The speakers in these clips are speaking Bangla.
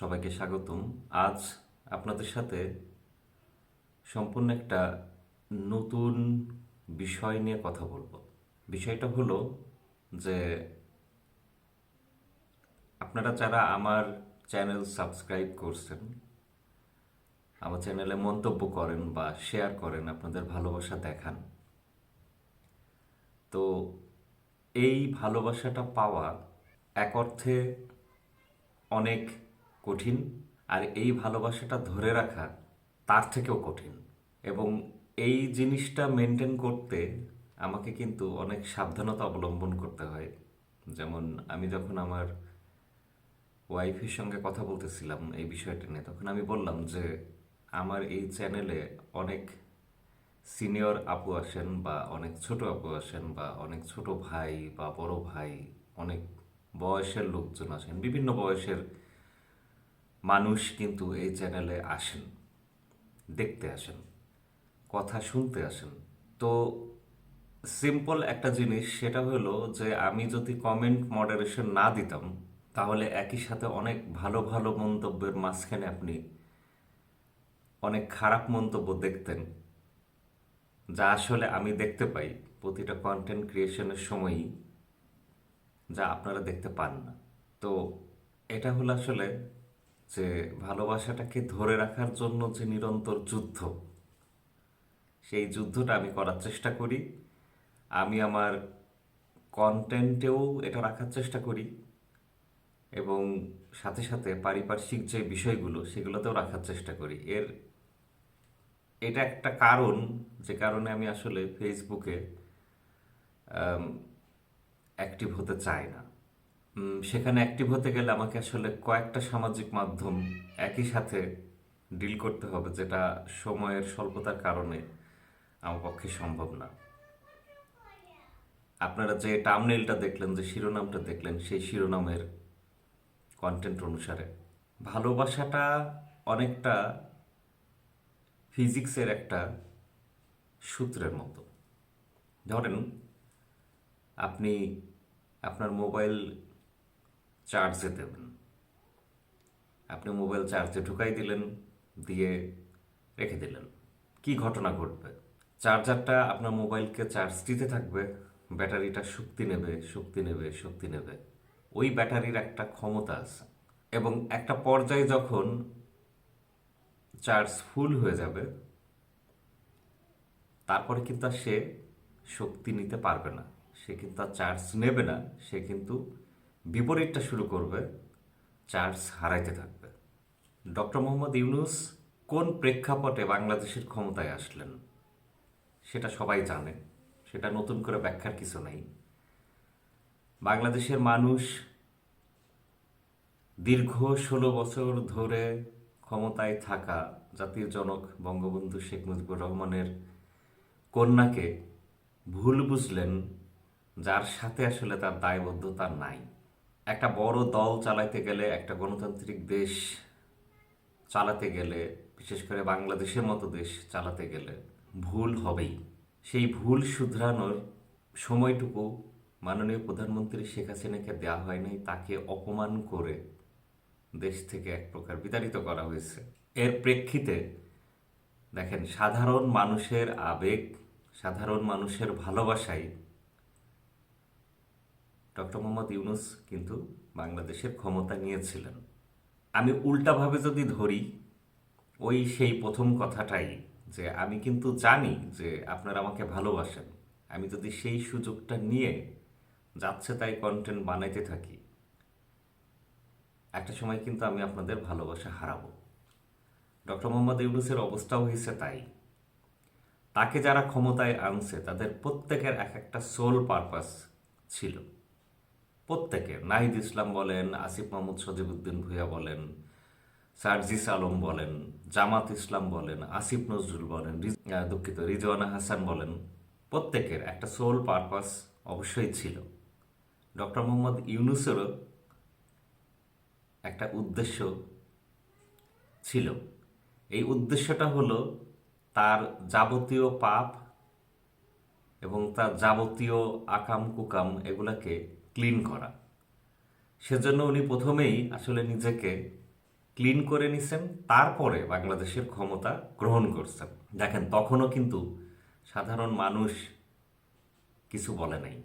সবাইকে স্বাগতম। আজ আপনাদের সাথে সম্পূর্ণ একটা নতুন বিষয় নিয়ে কথা বলব। বিষয়টা হলো যে আপনারা যারা আমার চ্যানেল সাবস্ক্রাইব করছেন, আমার চ্যানেলে মন্তব্য করেন বা শেয়ার করেন, আপনাদের ভালোবাসা দেখান। তো এই ভালোবাসাটা পাওয়া এক অর্থে অনেক কঠিন, আর এই ভালোবাসাটা ধরে রাখা তার থেকেও কঠিন। এবং এই জিনিসটা মেনটেন করতে আমাকে কিন্তু অনেক সাবধানতা অবলম্বন করতে হয়। যেমন আমি যখন আমার ওয়াইফের সঙ্গে কথা বলতেছিলাম এই বিষয়টা নিয়ে, তখন আমি বললাম যে, আমার এই চ্যানেলে অনেক সিনিয়র আপু আসেন বা অনেক ছোট আপু আসেন বা অনেক ছোট ভাই বা বড় ভাই, অনেক বয়সের লোকজন আসেন, বিভিন্ন বয়সের মানুষ কিন্তু এই চ্যানেলে আসেন, দেখতে আসেন, কথা শুনতে আসেন। তো সিম্পল একটা জিনিস, সেটা হলো যে আমি যদি কমেন্ট মডারেশন না দিতাম, তাহলে একই সাথে অনেক ভালো ভালো মন্তব্যের মাঝখানে আপনি অনেক খারাপ মন্তব্য দেখতেন, যা আসলে আমি দেখতে পাই প্রতিটা কন্টেন্ট ক্রিয়েশনের সময়ই, যা আপনারা দেখতে পান না। তো এটা হলো আসলে যে ভালোবাসাটাকে ধরে রাখার জন্য যে নিরন্তর যুদ্ধ, সেই যুদ্ধটা আমি করার চেষ্টা করি। আমি আমার কন্টেন্টেও এটা রাখার চেষ্টা করি এবং সাথে সাথে পারিপার্শ্বিক যে বিষয়গুলো, সেগুলোতেও রাখার চেষ্টা করি। এর এটা একটা কারণ, যে কারণে আমি আসলে ফেসবুকে অ্যাক্টিভ হতে চাই না। সেখানে অ্যাক্টিভ হতে গেলে আমাকে আসলে কয়েকটা সামাজিক মাধ্যম একই সাথে ডিল করতে হবে, যেটা সময়ের স্বল্পতার কারণে আমার পক্ষে সম্ভব না। আপনারা যে টামনেলটা দেখলেন, যে শিরোনামটা দেখলেন, সেই শিরোনামের কন্টেন্ট অনুসারে। ভালোবাসাটা অনেকটা ফিজিক্সের একটা সূত্রের মতো। ধরেন, আপনি আপনার মোবাইল চার্জে দেবেন। আপনি মোবাইল চার্জে ঢুকাই দিলেন, দিয়ে রেখে দিলেন। কি ঘটনা ঘটবে? চার্জারটা আপনার মোবাইলকে চার্জ দিতে থাকবে, ব্যাটারিটা শক্তি নেবে শক্তি নেবে শক্তি নেবে। ওই ব্যাটারির একটা ক্ষমতা আছে। এবং একটা পর্যায়ে যখন চার্জ ফুল হয়ে যাবে, তারপরে কিন্তু সে শক্তি নিতে পারবে না। সে কিন্তু চার্জ নেবে না। সে কিন্তু বিপরীতটা শুরু করবে চার্জ হারাইতে থাকবে। ডক্টর মোহাম্মদ ইউনুস কোন প্রেক্ষাপটে বাংলাদেশের ক্ষমতায় আসলেন, সেটা সবাই জানে, সেটা নতুন করে ব্যাখ্যার কিছু নেই। বাংলাদেশের মানুষ দীর্ঘ ষোলো বছর ধরে ক্ষমতায় থাকা জাতির জনক বঙ্গবন্ধু শেখ মুজিবুর রহমানের কন্যাকে ভুল বুঝলেন, যার সাথে আসলে তার দায়বদ্ধতা নাই। একটা বড় দল চালাইতে গেলে, একটা গণতান্ত্রিক দেশ চালাতে গেলে, বিশেষ করে বাংলাদেশের মতো দেশ চালাতে গেলে ভুল হবেই। সেই ভুল শুধরানোর সময়টুকু মাননীয় প্রধানমন্ত্রী শেখ হাসিনাকে দেওয়া হয় নাই, তাকে অপমান করে দেশ থেকে এক প্রকার বিতাড়িত করা হয়েছে। এর প্রেক্ষিতে দেখেন, সাধারণ মানুষের আবেগ, সাধারণ মানুষের ভালোবাসাই ডক্টর মোহাম্মদ ইউনুস কিন্তু বাংলাদেশের ক্ষমতা নিয়েছিলেন। আমি উল্টাভাবে যদি ধরি, ওই সেই প্রথম কথাটাই যে আমি কিন্তু জানি যে আপনারা আমাকে ভালোবাসেন। আমি যদি সেই সুযোগটা নিয়ে যাচ্ছে তাই কন্টেন্ট বানাইতে থাকি, একটা সময় কিন্তু আমি আপনাদের ভালোবাসা হারাবো। ডক্টর মোহাম্মদ ইউনুসের অবস্থাও হয়েছে তাই। তাকে যারা ক্ষমতায় আনছে, তাদের প্রত্যেকের এক একটা সোল পারপাস ছিল। প্রত্যেকের, নাহিদ ইসলাম বলেন, আসিফ মাহমুদ সজিবুদ্দিন ভুইয়া বলেন, সার্জিস আলম বলেন, জামাত ইসলাম বলেন, আসিফ নজরুল বলেন দুঃখিত, রিজওয়ানা হাসান বলেন, প্রত্যেকের একটা সোল পারপাস অবশ্যই ছিল। ডক্টর মোহাম্মদ ইউনুসেরও একটা উদ্দেশ্য ছিল। এই উদ্দেশ্যটা হলো তার যাবতীয় পাপ এবং তার যাবতীয় আকাম কুকাম এগুলাকে ক্লিন করা। সেজন্য উনি প্রথমেই আসলে নিজেকে ক্লিন করে নিছেন, তারপরে বাংলাদেশের ক্ষমতা গ্রহণ করছেন। দেখেন, তখনও কিন্তু সাধারণ মানুষ কিছু বলে নাই।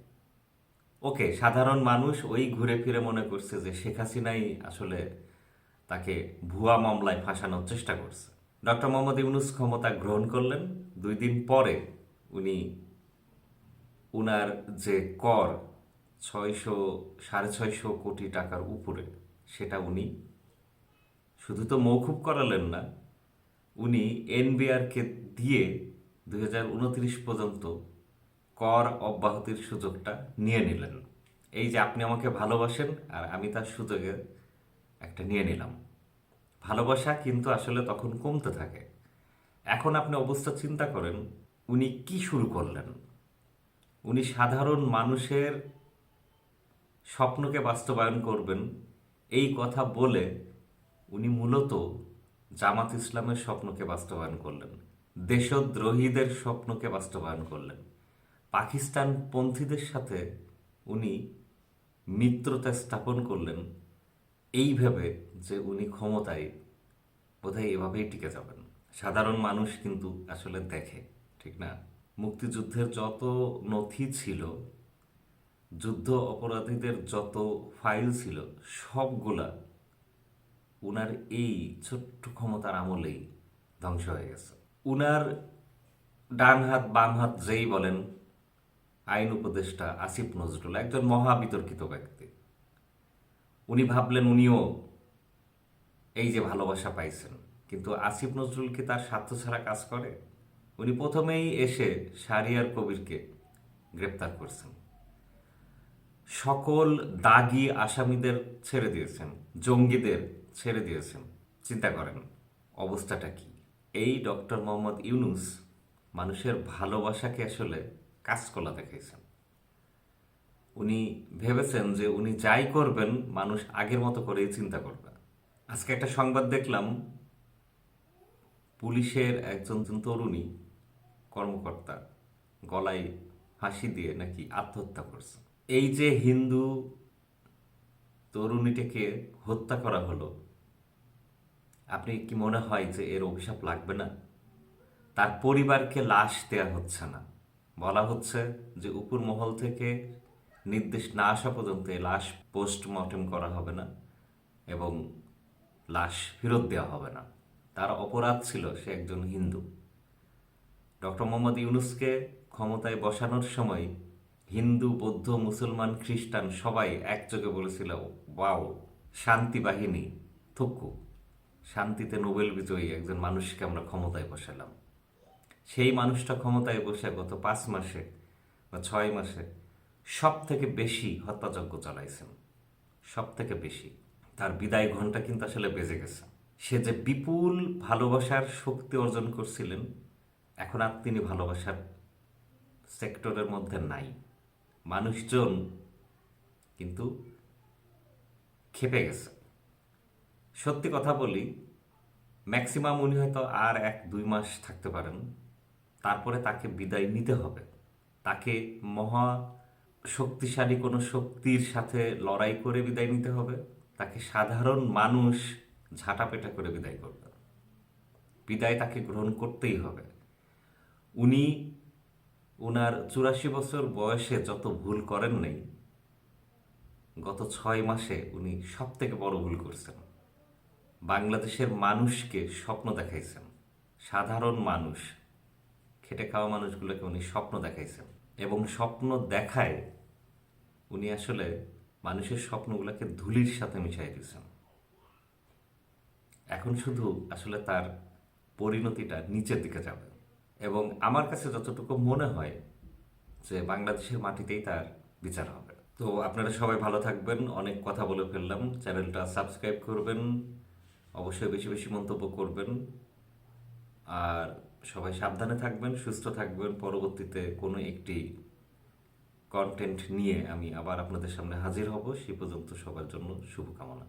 ওকে, সাধারণ মানুষ ওই ঘুরে ফিরে মনে করছে যে শেখ হাসিনাই আসলে তাকে ভুয়া মামলায় ফাঁসানোর চেষ্টা করছে। ডক্টর মোহাম্মদ ইউনুস ক্ষমতা গ্রহণ করলেন। দুই দিন পরে উনি উনার যে কর ছয়শো, সাড়ে ছয়শো কোটি টাকার উপরে। সেটা উনি শুধু তো মৌকুব করালেন না, উনি এনবিআরকে দিয়ে দু হাজার উনত্রিশ পর্যন্ত কর অব্যাহতির সুযোগটা নিয়ে নিলেন। এই যে আপনি আমাকে ভালোবাসেন আর আমি তার সুযোগে একটা নিয়ে নিলাম। ভালোবাসা কিন্তু আসলে তখন কমতে থাকে। এখন আপনি অবস্থা চিন্তা করেন, উনি কি শুরু করলেন? উনি সাধারণ মানুষের স্বপ্নকে বাস্তবায়ন করবেন, এই কথা বলে উনি মূলত জামাত ইসলামের স্বপ্নকে বাস্তবায়ন করলেন, দেশদ্রোহীদের স্বপ্নকে বাস্তবায়ন করলেন। পাকিস্তান পন্থীদের সাথে উনি মিত্রতা স্থাপন করলেন, এই ভেবে যে উনি ক্ষমতায় বোধহয় এভাবেই টিকে যাবেন। সাধারণ মানুষ কিন্তু আসলে দেখে, ঠিক না? মুক্তিযুদ্ধের যত নথি ছিল যুদ্ধ অপরাধীদের যত ফাইল ছিল, সবগুলা উনার এই ছোট্ট ক্ষমতার আমলেই ধ্বংস হয়ে গেছে। উনার ডান হাত, বাম হাত যেই বলেন, আইন উপদেষ্টা আসিফ নজরুল, একজন মহা বিতর্কিত ব্যক্তি। উনি ভাবলেন উনিও এই যে ভালোবাসা পাইছেন, কিন্তু আসিফ নজরুল কি তার স্বার্থ ছাড়া কাজ করে? উনি প্রথমেই এসে শারিয়ার কবিরকে গ্রেপ্তার করছেন। সকল দাগি আসামিদের ছেড়ে দিয়েছেন, জঙ্গিদের ছেড়ে দিয়েছেন। চিন্তা করেন, অবস্থাটা কি? এই ডক্টর মোহাম্মদ ইউনুস মানুষের ভালোবাসাকে আসলে কাজকলা দেখাইছেন। উনি ভেবেছেন যে উনি যাই করবেন, মানুষ আগের মতো করেই চিন্তা করবে। আজকে একটা সংবাদ দেখলাম, পুলিশের একজন তরুণী কর্মকর্তা গলায় ফাঁসি দিয়ে নাকি আত্মহত্যা করছে। এই যে হিন্দু তরুণীটাকে হত্যা করা হলো, আপনি কি মনে হয় যে এর অভিশাপ লাগবে না? তার পরিবারকে লাশ দেয়া হচ্ছে না। বলা হচ্ছে যে উপর মহল থেকে নির্দেশ না আসা পর্যন্ত এই লাশ পোস্টমর্টেম করা হবে না এবং লাশ ফেরত দেওয়া হবে না। তার অপরাধ ছিল সে একজন হিন্দু। ডক্টর মোহাম্মদ ইউনুসকে ক্ষমতায় বসানোর সময় হিন্দু, বৌদ্ধ, মুসলমান, খ্রিস্টান সবাই একযোগে বলেছিল বাও শান্তি বাহিনী থুক্কু শান্তিতে নোবেল বিজয়ী একজন মানুষকে আমরা ক্ষমতায় বসালাম। সেই মানুষটা ক্ষমতায় বসে গত পাঁচ মাসে বা ছয় মাসে সব থেকে বেশি হত্যাযজ্ঞ চালাইছেন। সব থেকে বেশি। তার বিদায় ঘণ্টা কিন্তু আসলে বেজে গেছে। সে যে বিপুল ভালোবাসার শক্তি অর্জন করছিলেন, এখন আর তিনি ভালোবাসার সেক্টরের মধ্যে নাই। মানুষজন কিন্তু খেপে গেছে। সত্যি কথা বলি ম্যাক্সিমাম উনি হয়তো আর এক, দুই মাস থাকতে পারেন। তারপরে তাকে বিদায় নিতে হবে। তাকে মহা শক্তিশালী কোনো শক্তির সাথে লড়াই করে বিদায় নিতে হবে। তাকে সাধারণ মানুষ ঝাঁটাপেটা করে বিদায় করবে। বিদায় তাকে গ্রহণ করতেই হবে। উনি উনার চুরাশি বছর বয়সে যত ভুল করেন নাই, গত ছয় মাসে উনি সব থেকে বড় ভুল করছেন। বাংলাদেশের মানুষকে স্বপ্ন দেখাইছেন। সাধারণ মানুষ, খেটে খাওয়া মানুষগুলোকে উনি স্বপ্ন দেখাইছেন। এবং স্বপ্ন দেখায় উনি আসলে মানুষের স্বপ্নগুলোকে ধুলির সাথে মিশাই দিয়েছেন। এখন শুধু আসলে তার পরিণতিটা নিচের দিকে যাবে। এবং আমার কাছে যতটুকু মনে হয় যে বাংলাদেশের মাটিতেই তার বিচার হবে। তো আপনারা সবাই ভালো থাকবেন, অনেক কথা বলে ফেললাম। চ্যানেলটা সাবস্ক্রাইব করবেন, অবশ্যই বেশি বেশি মন্তব্য করবেন। আর সবাই সাবধানে থাকবেন, সুস্থ থাকবেন। পরবর্তীতে কোনো একটি কন্টেন্ট নিয়ে আমি আবার আপনাদের সামনে হাজির হব। সে পর্যন্ত সবার জন্য শুভকামনা।